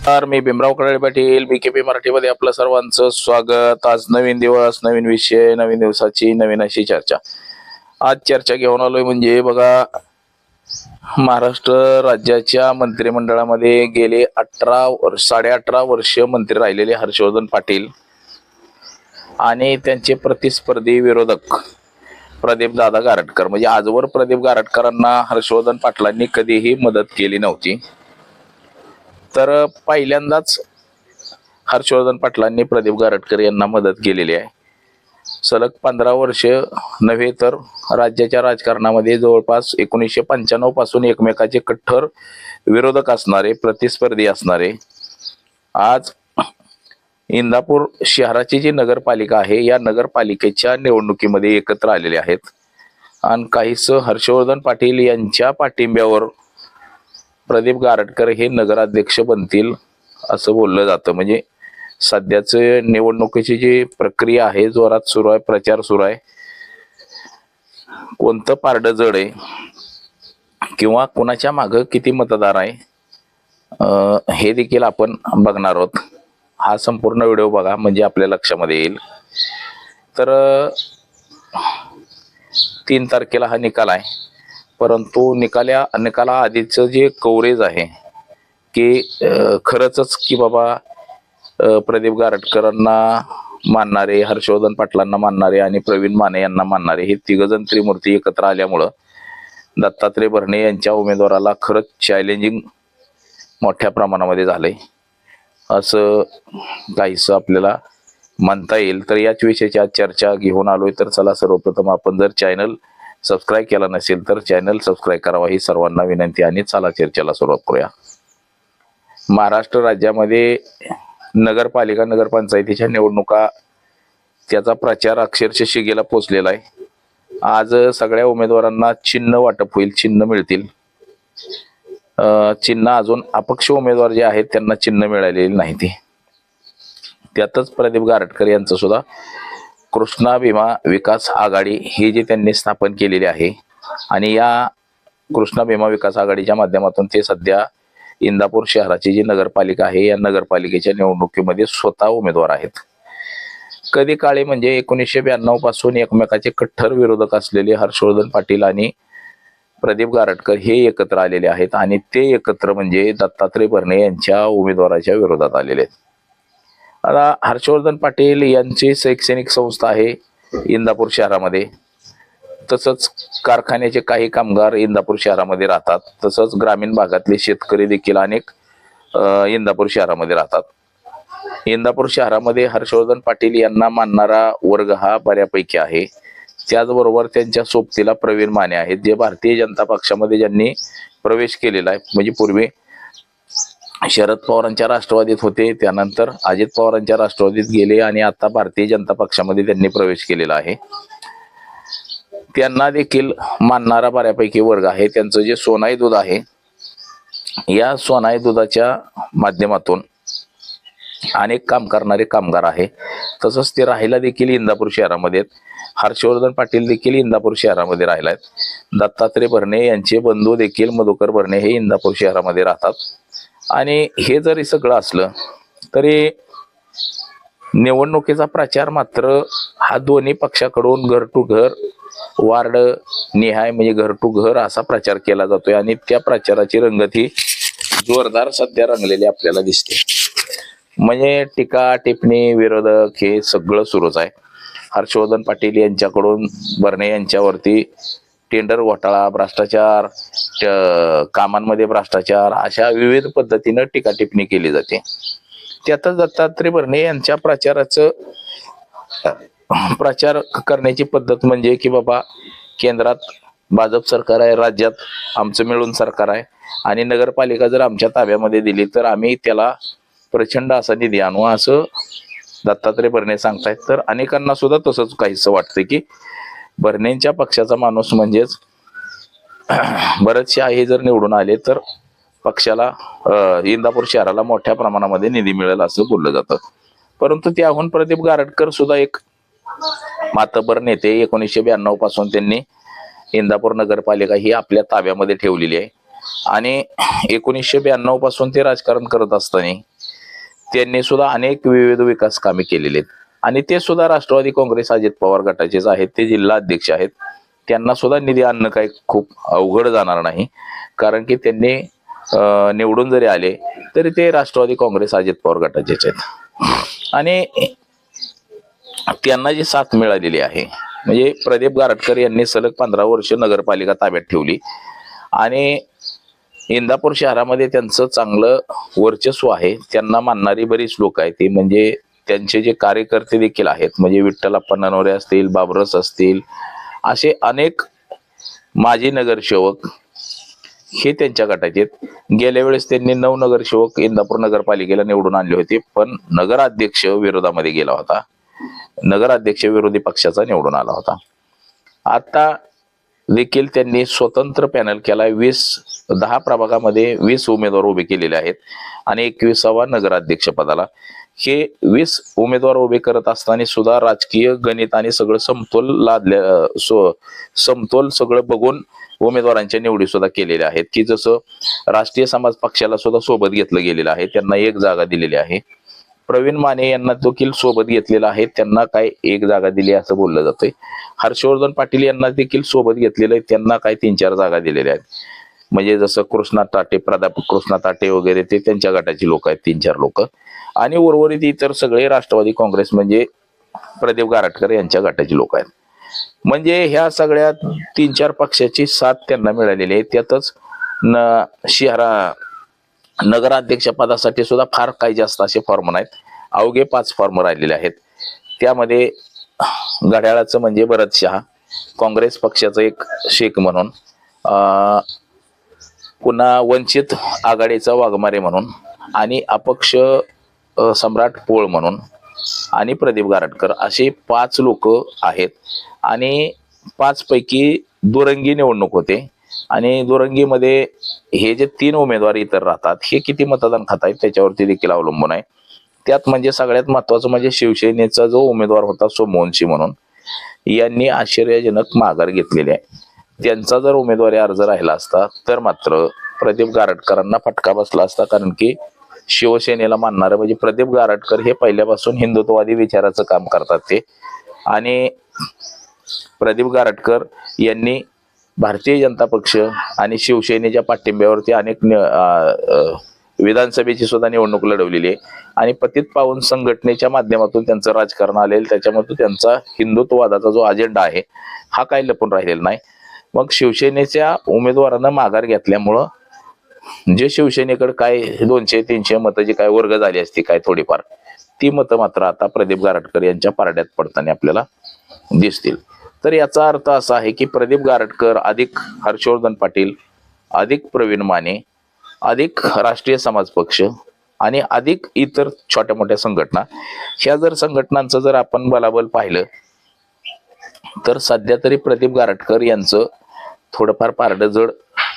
नमस्कार मी Bhimrao Kadale Patil B K P मराठीमध्ये आपलं सर्वांचं स्वागत. आज नवीन दिवस नवीन विषय नवीन दिवसाची नवीन अशी चर्चा. आज चर्चा घेऊन आलोय म्हणजे बघा महाराष्ट्र राज्याच्या मंत्रिमंडळामध्ये गेले अठरा वर्ष साडे अठरा वर्ष मंत्री राहिलेले हर्षवर्धन पाटील आणि त्यांचे प्रतिस्पर्धी विरोधक प्रदीप दादा गारटकर. म्हणजे आजवर प्रदीप गारटकरांना हर्षवर्धन पाटलांनी कधीही मदत केली नव्हती. तर पहिल्यांदाच हर्षवर्धन पाटलांनी प्रदीप गारटकर यांना मदत केलेली आहे. सलग पंधरा वर्ष नव्हे तर राज्याच्या राजकारणामध्ये जवळपास एकोणीसशे पंच्याण्णवपासून एकमेकाचे कठ्ठर विरोधक असणारे प्रतिस्पर्धी असणारे आज इंदापूर शहराची जी नगरपालिका आहे या नगरपालिकेच्या निवडणुकीमध्ये एकत्र आलेले आहेत. आणि काहीस हर्षवर्धन पाटील यांच्या पाठिंब्यावर प्रदीप गारटकर हे नगराध्यक्ष बनतील असं बोललं जातं. म्हणजे सध्याच निवडणुकीची जी प्रक्रिया आहे जोरात सुरू आहे प्रचार सुरू आहे कोणतं पारड जड आहे किंवा कोणाच्या मागं किती मतदार आहे हे देखील आपण बघणार आहोत. हा संपूर्ण व्हिडिओ बघा म्हणजे आपल्या लक्षामध्ये येईल. तर तीन तारखेला हा निकाल आहे. परंतु निकाल्या निकाला आधीचं जे कव्हरेज आहे की खरंचच खरंच की बाबा प्रदीप गारटकरांना मानणारे हर्षवर्धन पाटलांना मानणारे आणि प्रवीण माने यांना मानणारे हे तिघजण त्रिमूर्ती एकत्र आल्यामुळं दत्तात्रय भरणे यांच्या उमेदवाराला खरंच चॅलेंजिंग मोठ्या प्रमाणामध्ये झालंय. असं काहीसं आपल्याला म्हणता येईल. तर याच विषयाची आज चर्चा घेऊन आलोय. तर चला सर्वप्रथम आपण जर चॅनल सबस्क्राईब केला नसेल तर चॅनल सबस्क्राईब करावा. ही सर्वांना विनंती आणि चला चर्चेला सुरुवात करूया. महाराष्ट्र राज्यामध्ये नगरपालिका नगरपंचायतीच्या निवडणुका त्याचा प्रचार अक्षरशः शिगेला पोचलेला आहे. आज सगळ्या उमेदवारांना चिन्ह वाटप होईल चिन्ह मिळतील. चिन्ह अजून अपक्ष उमेदवार जे आहेत त्यांना चिन्ह मिळालेली नाही ते. त्यातच प्रदीप गारटकर यांचं सुद्धा कृष्णा भीमा विकास आघाडी ही जी त्यांनी स्थापन केलेली आहे आणि या कृष्णा भीमा विकास आघाडीच्या माध्यमातून ते सध्या इंदापूर शहराची जी नगरपालिका आहे या नगरपालिकेच्या निवडणुकीमध्ये स्वतः उमेदवार आहेत. कधी काळी म्हणजे एकोणीसशे ब्याण्णवपासून एकमेकाचे कट्टर विरोधक असलेले हर्षवर्धन पाटील आणि प्रदीप गारटकर हे एकत्र आलेले आहेत आणि ते एकत्र म्हणजे दत्तात्रय भरणे यांच्या उमेदवाराच्या विरोधात आलेले आहेत. आता हर्षवर्धन पाटील यांची शैक्षणिक संस्था आहे इंदापूर शहरामध्ये. तसंच कारखान्याचे काही कामगार इंदापूर शहरामध्ये राहतात. तसंच ग्रामीण भागातले शेतकरी देखील अनेक इंदापूर शहरामध्ये राहतात. इंदापूर शहरामध्ये हर्षवर्धन पाटील यांना मानणारा वर्ग हा बऱ्यापैकी आहे. त्याचबरोबर त्यांच्या सोबतीला प्रवीण माने आहेत जे भारतीय जनता पक्षामध्ये ज्यांनी प्रवेश केलेला आहे. म्हणजे पूर्वी शरद पवारांच्या राष्ट्रवादीत होते त्यानंतर अजित पवारांच्या राष्ट्रवादीत गेले आणि आता भारतीय जनता पक्षामध्ये त्यांनी प्रवेश केलेला आहे. त्यांना देखील मानणारा बऱ्यापैकी वर्ग आहे. त्यांचं जे सोनाई दूध आहे या सोनाई दुधाच्या माध्यमातून अनेक काम करणारे कामगार आहे. तसंच ते राहायला देखील इंदापूर शहरामध्ये हर्षवर्धन पाटील देखील इंदापूर शहरामध्ये राहिला आहेत दत्तात्रय भरणे यांचे बंधू देखील मधुकर भरणे हे इंदापूर शहरामध्ये राहतात. आणि हे जरी सगळं असलं तरी निवडणुकीचा प्रचार मात्र हा दोन्ही पक्षाकडून घर टू घर वार्ड निहाय म्हणजे घर टू घर असा प्रचार केला जातोय. आणि त्या प्रचाराची रंगत ही जोरदार सध्या रंगलेली आपल्याला दिसते. म्हणजे टीका टिप्पणी विरोधक हे सगळं सुरूच आहे. हर्षवर्धन पाटील यांच्याकडून बर्णे यांच्यावरती टेंडर घोटाळा भ्रष्टाचार कामांमध्ये भ्रष्टाचार अशा विविध पद्धतीनं टीकाटिपणी केली जाते. त्यातच दत्तात्रय भरणे यांच्या प्रचाराचं प्रचार करण्याची पद्धत म्हणजे की बाबा केंद्रात भाजप सरकार आहे राज्यात आमचं मिळून सरकार आहे आणि नगरपालिका जर आमच्या ताब्यामध्ये दिली तर आम्ही त्याला प्रचंड असा निधी आणू असं दत्तात्रय भरणे सांगतायत. तर अनेकांना सुद्धा तसंच काहीसं वाटतं की बर्नेंच्या पक्षाचा माणूस म्हणजेच बरेचसे आहे जर निवडून आले तर पक्षाला इंदापूर शहराला मोठ्या प्रमाणामध्ये निधी मिळेल असं बोललं जातं. परंतु त्याहून प्रदीप गारटकर सुद्धा एक मातबर नेते एकोणीसशे ब्याण्णवपासून त्यांनी इंदापूर नगरपालिका ही आपल्या ताब्यामध्ये ठेवलेली आहे. आणि एकोणीसशे ब्याण्णवपासून ते राजकारण करत असताना त्यांनी सुद्धा अनेक विविध विकास कामे केलेली आहेत. आणि ते सुद्धा राष्ट्रवादी काँग्रेस अजित पवार गटाचेच आहेत ते जिल्हा अध्यक्ष आहेत. त्यांना सुद्धा निधी आणणं काही खूप अवघड जाणार नाही. कारण की त्यांनी निवडून जरी आले तरी ते राष्ट्रवादी काँग्रेस अजित पवार गटाचेच आहेत. आणि त्यांना जी साथ मिळालेली आहे म्हणजे प्रदीप गारटकर यांनी सलग पंधरा वर्ष नगरपालिका ताब्यात ठेवली. आणि इंदापूर शहरामध्ये त्यांचं चांगलं वर्चस्व आहे. त्यांना मानणारी बरीच लोक आहेत. ती म्हणजे त्यांचे जे कार्यकर्ते देखील आहेत म्हणजे विठ्ठलप्पा ननवरे असतील बाबरस असतील असे अनेक माजी नगरसेवक हे त्यांच्या गटाचे आहेत. गेल्या वेळेस त्यांनी नऊ नगरसेवक इंदापूर नगरपालिकेला निवडून आणले होते पण नगराध्यक्ष विरोधामध्ये गेला होता. नगराध्यक्ष विरोधी पक्षाचा निवडून आला होता. आता देखील त्यांनी स्वतंत्र पॅनल केला वीस दहा प्रभागामध्ये वीस उमेदवार उभे केलेले आहेत आणि एकविसावा नगराध्यक्ष पदाला. हे वीस उमेदवार उभे करत असताना सुद्धा राजकीय गणित आणि सगळं समतोल लादल्या सो समतोल सगळं बघून उमेदवारांच्या निवडी सुद्धा केलेल्या आहेत. की जसं राष्ट्रीय समाज पक्षाला सुद्धा सोबत घेतलं गेलेलं आहे. त्यांना एक जागा दिलेली आहे. प्रवीण माने यांना देखील सोबत घेतलेला आहे. त्यांना काय एक जागा दिली असं बोललं जातंय. हर्षवर्धन पाटील यांना देखील सोबत घेतलेलं आहे. त्यांना काय तीन चार जागा दिलेल्या आहेत. म्हणजे जसं कृष्णा ताटे प्राध्यापक कृष्णा ताटे वगैरे ते त्यांच्या गटाची लोक आहेत तीन चार लोक. आणि उर्वरित इतर सगळे राष्ट्रवादी काँग्रेस म्हणजे प्रदीप गारटकर यांच्या गटाचे लोक आहेत. म्हणजे ह्या सगळ्या तीन चार पक्षाची साथ त्यांना मिळालेली आहे. त्यातच न शहरा नगराध्यक्ष पदासाठी सुद्धा फार काही जास्त असे फॉर्म नाहीत अवघे पाच फॉर्म राहिलेले आहेत. त्यामध्ये घड्याळाचं म्हणजे भरत शहा काँग्रेस पक्षाचं एक शेख म्हणून पुन्हा वंचित आघाडीचा वाघमारे म्हणून आणि अपक्ष सम्राट पोळ म्हणून आणि प्रदीप गारटकर असे पाच लोक आहेत. आणि पाचपैकी दुरंगी निवडणूक होते. आणि दुरंगीमध्ये हे जे तीन उमेदवार इतर राहतात हे किती मतदान खात आहेत त्याच्यावरती देखील अवलंबून आहे. त्यात म्हणजे सगळ्यात महत्वाचं म्हणजे शिवसेनेचा जो उमेदवार होता सोमवंशी म्हणून यांनी आश्चर्यजनक माघार घेतलेली आहे. त्यांचा जर उमेदवारी अर्ज राहिला असता तर मात्र प्रदीप गारटकरांना फटका बसला असता कारण की शिवसेनेला मानणारं म्हणजे प्रदीप गारटकर हे पहिल्यापासून हिंदुत्ववादी विचाराचं काम करतात ते. आणि प्रदीप गारटकर यांनी भारतीय जनता पक्ष आणि शिवसेनेच्या पाठिंब्यावरती अनेक विधानसभेची सुद्धा निवडणूक लढवलेली आहे. आणि पतित पावन संघटनेच्या माध्यमातून त्यांचं राजकारण आलेलं त्याच्यामधून त्यांचा हिंदुत्ववादाचा जो अजेंडा आहे हा काही लपून राहिलेला नाही. मग शिवसेनेच्या उमेदवारानं माघार घेतल्यामुळं म्हणजे जे शिवसेनेकडे काय दोनशे तीनशे मतं जी काय वर्ग झाली असती काय थोडीफार ती मतं मात्र आता प्रदीप गारटकर यांच्या पारड्यात पडताना आपल्याला दिसतील. तर याचा अर्थ असा आहे की प्रदीप गारटकर अधिक हर्षवर्धन पाटील अधिक प्रवीण माने अधिक राष्ट्रीय समाज पक्ष आणि अधिक इतर छोट्या मोठ्या संघटना ह्या जर संघटनांचं जर आपण बलाबल पाहिलं तर सध्या तरी प्रदीप गारटकर यांचं थोडंफार पारडं जड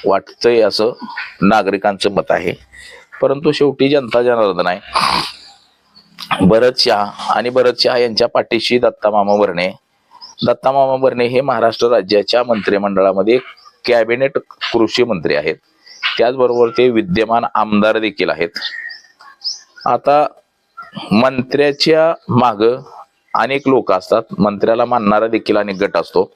वाटतंय असं नागरिकांचं मत आहे. परंतु शेवटी जनता जनार्दन आहे. भरत शहा आणि भरत शहा यांच्या पाठीशी दत्ता मामा भरणे. दत्ता मामा भरणे हे महाराष्ट्र राज्याच्या मंत्रिमंडळामध्ये कॅबिनेट कृषी मंत्री आहेत. त्याचबरोबर ते विद्यमान आमदार देखील आहेत. आता मंत्र्याच्या माग अनेक लोक असतात. मंत्र्याला मानणारा देखील अनेक गट असतो.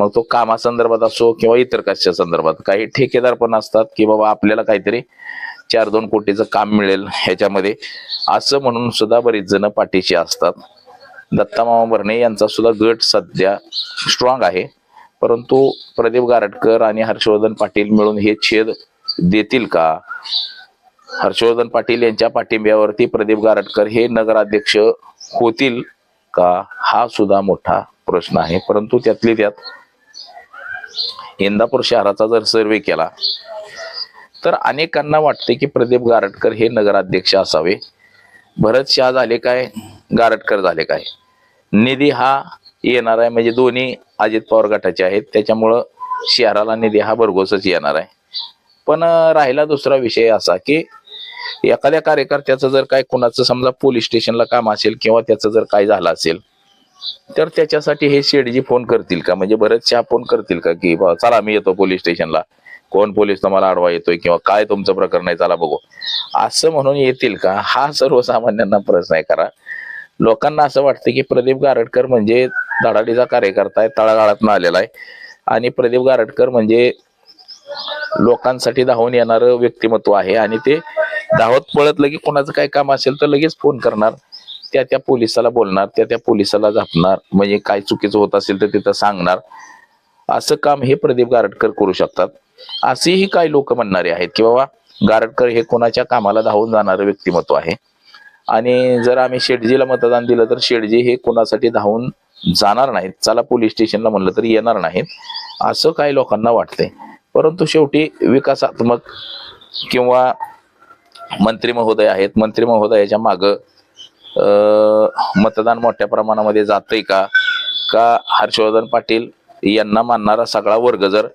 मग तो कामासंदर्भात असो किंवा इतर कशा संदर्भात काही ठेकेदार पण असतात की बाबा आपल्याला काहीतरी चार दोन कोटीचं काम मिळेल ह्याच्यामध्ये. असं म्हणून सुद्धा बरीच जण पाठीशी असतात. दत्ता मामा भरणे यांचा सुद्धा गट सध्या स्ट्रॉंग आहे. परंतु प्रदीप गारटकर आणि हर्षवर्धन पाटील मिळून हे छेद देतील का? हर्षवर्धन पाटील यांच्या पाठिंब्यावरती प्रदीप गारटकर हे नगराध्यक्ष होतील का? हा सुद्धा मोठा प्रश्न आहे. परंतु त्यातली त्यात इंदापूर शहराचा जर सर्वे केला तर अनेकांना वाटते की प्रदीप गारटकर हे नगराध्यक्ष असावे. भरत शहा झाले काय? गारटकर झाले काय? निधी हा येणार आहे. म्हणजे दोन्ही अजित पवार गटाचे आहेत. त्याच्यामुळं शहराला निधी हा भरघोसच येणार आहे. पण राहिला दुसरा विषय असा की एखाद्या कार्यकर्त्याचं जर काय कुणाचं समजा पोलीस स्टेशनला काम असेल किंवा त्याचं जर काय झालं असेल तर त्याच्यासाठी हे शेडजी फोन करतील का? म्हणजे बरेचशा फोन करतील का की चला मी येतो पोलीस स्टेशनला. कोण पोलीस तुम्हाला आडवा येतोय किंवा काय तुमचं प्रकरण आहे चला बघू. असं म्हणून येतील का? हा सर्वसामान्यांना प्रश्न आहे करा लोकांना असं वाटतं की प्रदीप गारडकर म्हणजे धडाडीचा कार्यकर्ता आहे तळागाळात आलेला आहे. आणि प्रदीप गारडकर म्हणजे लोकांसाठी धावून येणारं व्यक्तिमत्व आहे. आणि ते धावत पळत लगे कोणाचं काय काम असेल तर लगेच फोन करणार. त्या त्या पोलिसाला बोलणार त्या त्या पोलिसाला झापणार म्हणजे काय चुकीचं होत असेल तर तिथं सांगणार. असं काम हे प्रदीप गारटकर करू शकतात. असेही काही लोक म्हणणारे आहेत की बाबा गारटकर हे कोणाच्या कामाला धावून जाणारं व्यक्तिमत्व आहे. आणि जर आम्ही शेटजीला मतदान दिलं तर शेटजी हे कोणासाठी धावून जाणार नाहीत. चला पोलीस स्टेशनला म्हणलं तरी येणार नाहीत. असं काही लोकांना वाटतंय. परंतु शेवटी विकासात्मक किंवा मंत्री महोदय आहेत मंत्री महोदयाच्या मागं मतदान मोठ्या प्रमाणामध्ये जातंय का? का हर्षवर्धन पाटील यांना मानणारा सगळा वर्ग जर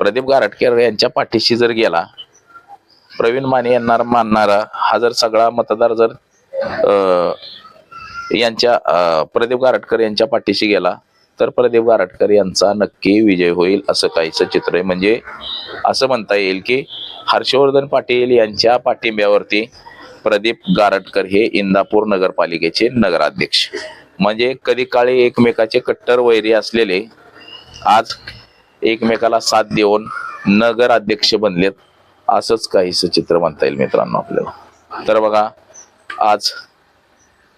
प्रदीप गारटकर यांच्या पाठीशी जर गेला प्रवीण माने यांना मानणारा हा जर सगळा मतदार जर यांच्या प्रदीप गारटकर यांच्या पाठीशी गेला तर प्रदीप गारटकर यांचा नक्की विजय होईल असं काहीचं चित्र आहे. म्हणजे असं म्हणता येईल की हर्षवर्धन पाटील यांच्या पाठिंब्यावरती प्रदीप गारटकर हे इंदापूर नगरपालिकेचे नगराध्यक्ष. म्हणजे कधी काळी एकमेकाचे कट्टर वैरी असलेले आज एकमेकाला साथ देऊन नगराध्यक्ष बनलेत असंच काही चित्र म्हणता येईल मित्रांनो आपल्याला. तर बघा आज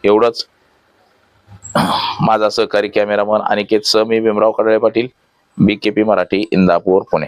एवढंच. माझा सहकारी कॅमेरामन अनिकेत स मी Bhimrao Kadale Patil B K P Marathi Indapur Pune.